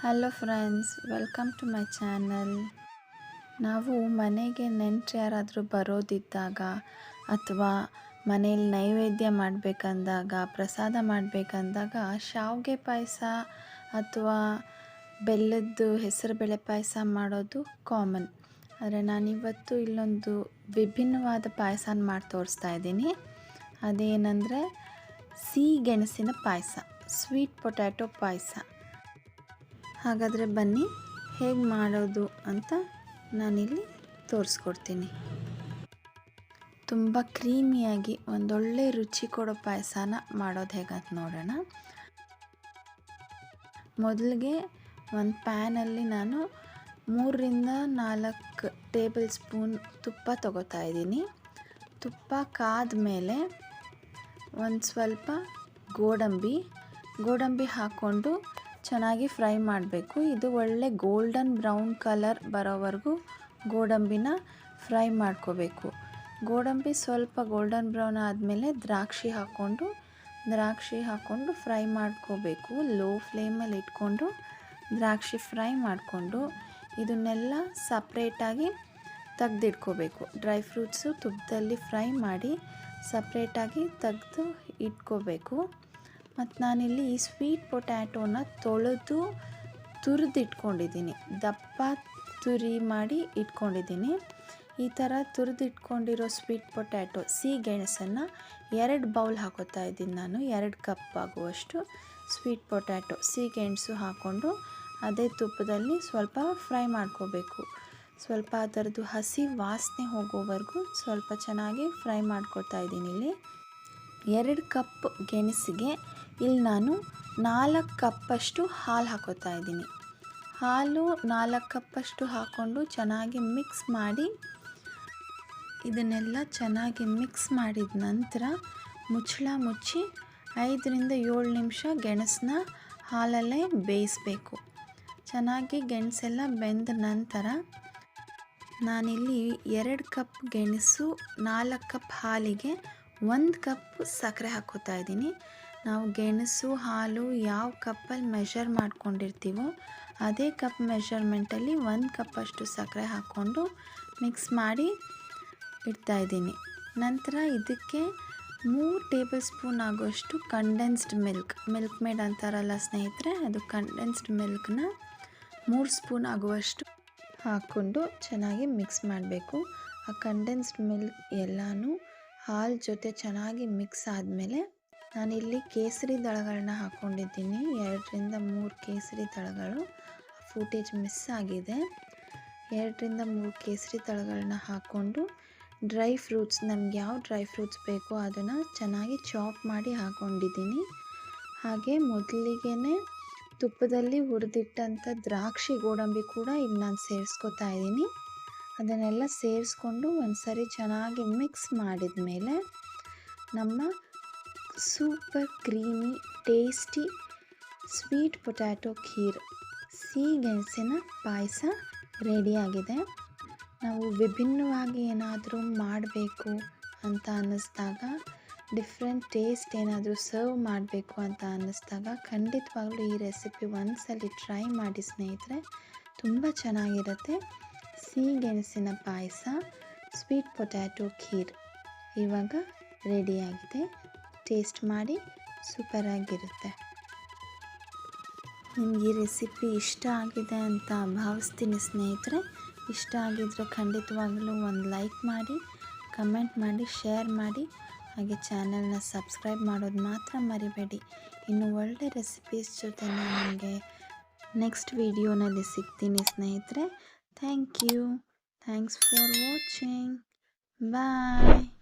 Hello friends welcome to my channel ನಾವು ಮನೆಗೆ ನೆಂಟರು ಯಾರಾದರೂ ಬರೋದಿದ್ದಾಗ ಅಥವಾ ಮನೆಯಲ್ಲಿ ನೈವೇದ್ಯ ಮಾಡಬೇಕಂದಾಗ, ಪ್ರಸಾದ ಮಾಡಬೇಕಂದಾಗ ಶಾವಿಗೆ ಪಾಯಸ ಅಥವಾ ಬೆಲ್ಲದ್ದು ಹೆಸರುಬೇಳೆ ಪಾಯಸ ಮಾಡೋದು ಕಾಮನ್ ಆದರೆ ನಾನಿವತ್ತು ಇಲ್ಲೊಂದು ವಿಭಿನ್ನವಾದ ಪಾಯಸನ ಮಾಡಿ ತೋರಿಸ್ತಾ ಇದ್ದೀನಿ. ಅದೇನೆಂದರೆ ಸಿಹಿ ಗೆಣಸಿನ ಪಾಯಸ ಸ್ವೀಟ್ ಪೊಟ್ಯಾಟೊ ಪಾಯಸ. ಹಾಗಾದರೆ ಬನ್ನಿ, ಹೇಗೆ ಮಾಡೋದು ಅಂತ ನಾನಿಲ್ಲಿ ತೋರಿಸ್ಕೊಡ್ತೀನಿ. ತುಂಬ ಕ್ರೀಮಿಯಾಗಿ ಒಂದೊಳ್ಳೆ ರುಚಿ ಕೊಡೋ ಪಾಯಸನ ಮಾಡೋದು ಹೇಗಂತ ನೋಡೋಣ. ಮೊದಲಿಗೆ ಒಂದು ಪ್ಯಾನಲ್ಲಿ ನಾನು ಮೂರರಿಂದ ನಾಲ್ಕು ಟೇಬಲ್ ಸ್ಪೂನ್ ತುಪ್ಪ ತಗೋತಾ ಇದ್ದೀನಿ. ತುಪ್ಪ ಕಾದ ಮೇಲೆ ಒಂದು ಸ್ವಲ್ಪ ಗೋಡಂಬಿ ಗೋಡಂಬಿ ಹಾಕ್ಕೊಂಡು ಚೆನ್ನಾಗಿ ಫ್ರೈ ಮಾಡಬೇಕು. ಇದು ಒಳ್ಳೆ ಗೋಲ್ಡನ್ ಬ್ರೌನ್ ಕಲರ್ ಬರೋವರೆಗೂ ಗೋಡಂಬಿನ ಫ್ರೈ ಮಾಡ್ಕೋಬೇಕು. ಗೋಡಂಬಿ ಸ್ವಲ್ಪ ಗೋಲ್ಡನ್ ಬ್ರೌನ್ ಆದಮೇಲೆ ದ್ರಾಕ್ಷಿ ಹಾಕ್ಕೊಂಡು ದ್ರಾಕ್ಷಿ ಹಾಕ್ಕೊಂಡು ಫ್ರೈ ಮಾಡ್ಕೋಬೇಕು. ಲೋ ಫ್ಲೇಮಲ್ಲಿ ಇಟ್ಕೊಂಡು ದ್ರಾಕ್ಷಿ ಫ್ರೈ ಮಾಡಿಕೊಂಡು ಇದನ್ನೆಲ್ಲ ಸಪ್ರೇಟಾಗಿ ತೆಗ್ದಿಟ್ಕೋಬೇಕು. ಡ್ರೈ ಫ್ರೂಟ್ಸು ತುಪ್ಪದಲ್ಲಿ ಫ್ರೈ ಮಾಡಿ ಸಪ್ರೇಟಾಗಿ ತೆಗೆದು ಇಟ್ಕೋಬೇಕು. ಮತ್ತು ನಾನಿಲ್ಲಿ ಈ ಸ್ವೀಟ್ ಪೊಟ್ಯಾಟೋನ ತೊಳೆದು ತುರಿದಿಟ್ಕೊಂಡಿದ್ದೀನಿ. ದಪ್ಪ ತುರಿ ಮಾಡಿ ಇಟ್ಕೊಂಡಿದ್ದೀನಿ. ಈ ಥರ ತುರಿದಿಟ್ಕೊಂಡಿರೋ ಸ್ವೀಟ್ ಪೊಟ್ಯಾಟೊ ಗೆಣಸನ್ನು ಎರಡು ಬೌಲ್ ಹಾಕೋತಾ ಇದ್ದೀನಿ ನಾನು, ಎರಡು ಕಪ್ ಆಗುವಷ್ಟು ಸ್ವೀಟ್ ಪೊಟ್ಯಾಟೊ ಗೆಣಸು ಹಾಕ್ಕೊಂಡು ಅದೇ ತುಪ್ಪದಲ್ಲಿ ಸ್ವಲ್ಪ ಫ್ರೈ ಮಾಡ್ಕೋಬೇಕು. ಸ್ವಲ್ಪ ಅದರದ್ದು ಹಸಿ ವಾಸನೆ ಹೋಗೋವರೆಗೂ ಸ್ವಲ್ಪ ಚೆನ್ನಾಗಿ ಫ್ರೈ ಮಾಡ್ಕೊಳ್ತಾ ಇದ್ದೀನಿ ಇಲ್ಲಿ. ಎರಡು ಕಪ್ ಗೆಣಸಿಗೆ ಇಲ್ಲಿ ನಾನು ನಾಲ್ಕು ಕಪ್ಪಷ್ಟು ಹಾಲು ಹಾಕೋತಾ ಇದ್ದೀನಿ. ಹಾಲು ನಾಲ್ಕು ಕಪ್ಪಷ್ಟು ಹಾಕ್ಕೊಂಡು ಚೆನ್ನಾಗಿ ಮಿಕ್ಸ್ ಮಾಡಿ ಇದನ್ನೆಲ್ಲ ಚೆನ್ನಾಗಿ ಮಿಕ್ಸ್ ಮಾಡಿದ ನಂತರ ಮುಚ್ಚಳ ಮುಚ್ಚಿ ಐದರಿಂದ ಏಳು ನಿಮಿಷ ಗೆಣಸನ್ನ ಹಾಲಲ್ಲೇ ಬೇಯಿಸಬೇಕು. ಚೆನ್ನಾಗಿ ಗೆಣಸೆಲ್ಲ ಬೆಂದ ನಂತರ ನಾನಿಲ್ಲಿ ಎರಡು ಕಪ್ ಗೆಣಸು, ನಾಲ್ಕು ಕಪ್ ಹಾಲಿಗೆ ಒಂದು ಕಪ್ ಸಕ್ಕರೆ ಹಾಕೋತಾ ಇದ್ದೀನಿ. ನಾವು ಗೆಣಸು, ಹಾಲು ಯಾವ ಕಪ್ಪಲ್ಲಿ ಮೆಷರ್ ಮಾಡ್ಕೊಂಡಿರ್ತೀವೋ ಅದೇ ಕಪ್ ಮೆಷರ್ಮೆಂಟಲ್ಲಿ ಒಂದು ಕಪ್ಪಷ್ಟು ಸಕ್ಕರೆ ಹಾಕ್ಕೊಂಡು ಮಿಕ್ಸ್ ಮಾಡಿ ಇಡ್ತಾಯಿದ್ದೀನಿ ನಂತರ ಇದಕ್ಕೆ ಮೂರು ಟೇಬಲ್ ಸ್ಪೂನ್ ಆಗೋಷ್ಟು ಕಂಡೆನ್ಸ್ಡ್ ಮಿಲ್ಕ್ ಮಿಲ್ಕ್ ಮೇಡ್ ಅಂತಾರಲ್ಲ ಸ್ನೇಹಿತರೆ, ಅದು ಕಂಡೆನ್ಸ್ಡ್ ಮಿಲ್ಕ್ನ ಮೂರು ಸ್ಪೂನ್ ಆಗುವಷ್ಟು ಹಾಕ್ಕೊಂಡು ಚೆನ್ನಾಗಿ ಮಿಕ್ಸ್ ಮಾಡಬೇಕು. ಆ ಕಂಡೆನ್ಸ್ಡ್ ಮಿಲ್ಕ್ ಎಲ್ಲನೂ ಹಾಲು ಜೊತೆ ಚೆನ್ನಾಗಿ ಮಿಕ್ಸ್ ಆದಮೇಲೆ ನಾನಿಲ್ಲಿ ಕೇಸರಿ ದಳಗಳನ್ನ ಹಾಕ್ಕೊಂಡಿದ್ದೀನಿ ಎರಡರಿಂದ ಮೂರು ಕೇಸರಿ ದಳಗಳು. ಫೂಟೇಜ್ ಮಿಸ್ ಆಗಿದೆ. ಎರಡರಿಂದ ಮೂರು ಕೇಸರಿ ದಳಗಳನ್ನ ಹಾಕ್ಕೊಂಡು ಡ್ರೈ ಫ್ರೂಟ್ಸ್ ನಮ್ಗೆ ಯಾವ ಡ್ರೈ ಫ್ರೂಟ್ಸ್ ಬೇಕೋ ಅದನ್ನು ಚೆನ್ನಾಗಿ ಚಾಪ್ ಮಾಡಿ ಹಾಕ್ಕೊಂಡಿದ್ದೀನಿ ಹಾಗೆ ಮೊದಲಿಗೆ ತುಪ್ಪದಲ್ಲಿ ಹುರಿದಿಟ್ಟಂಥ ದ್ರಾಕ್ಷಿ ಗೋಡಂಬಿ ಕೂಡ ಈಗ ನಾನು ಸೇರಿಸ್ಕೊತಾ ಇದ್ದೀನಿ. ಅದನ್ನೆಲ್ಲ ಸೇರಿಸ್ಕೊಂಡು ಒಂದು ಸರಿ ಚೆನ್ನಾಗಿ ಮಿಕ್ಸ್ ಮಾಡಿದ ಮೇಲೆ ನಮ್ಮ super creamy, tasty sweet potato kheer. ಸಿಹಿಗೆಣಸಿನ ಪಾಯಸ ರೆಡಿಯಾಗಿದೆ ನಾವು ವಿಭಿನ್ನವಾಗಿ ಏನಾದರೂ ಮಾಡಬೇಕು ಅಂತ ಅನ್ನಿಸ್ದಾಗ ಡಿಫ್ರೆಂಟ್ ಟೇಸ್ಟ್ ಏನಾದರೂ ಸರ್ವ್ ಮಾಡಬೇಕು ಅಂತ ಅನ್ನಿಸ್ದಾಗ, ಖಂಡಿತವಾಗ್ಲೂ ಈ ರೆಸಿಪಿ ಒಂದ್ಸಲಿ ಟ್ರೈ ಮಾಡಿ ಸ್ನೇಹಿತರೆ, ತುಂಬ ಚೆನ್ನಾಗಿರುತ್ತೆ. ಸಿಹಿ ಗೆಣಸಿನ ಪಾಯಸ, ಸ್ವೀಟ್ ಪೊಟ್ಯಾಟೊ ಖೀರ್ ಇವಾಗ ರೆಡಿಯಾಗಿದೆ ಟೇಸ್ಟ್ ಮಾಡಿ ಸೂಪರಾಗಿರುತ್ತೆ. ನಿಮ್ಗೆ ಈ ರೆಸಿಪಿ ಇಷ್ಟ ಆಗಿದೆ ಅಂತ ಭಾವಿಸ್ತೀನಿ ಸ್ನೇಹಿತರೆ. ಇಷ್ಟ ಆಗಿದ್ದರೆ ಖಂಡಿತವಾಗಲೂ ಒಂದು ಲೈಕ್ ಮಾಡಿ, ಕಮೆಂಟ್ ಮಾಡಿ, ಶೇರ್ ಮಾಡಿ. ಹಾಗೆ ಚಾನಲ್ನ ಸಬ್ಸ್ಕ್ರೈಬ್ ಮಾಡೋದು ಮಾತ್ರ ಮರಿಬೇಡಿ. ಇನ್ನು ಒಳ್ಳೆ ರೆಸಿಪೀಸ್ ಜೊತೆ ನಿಮಗೆ ನೆಕ್ಸ್ಟ್ ವೀಡಿಯೋನಲ್ಲಿ ಸಿಗ್ತೀನಿ ಸ್ನೇಹಿತರೆ. Thank you. Thanks for watching. Bye.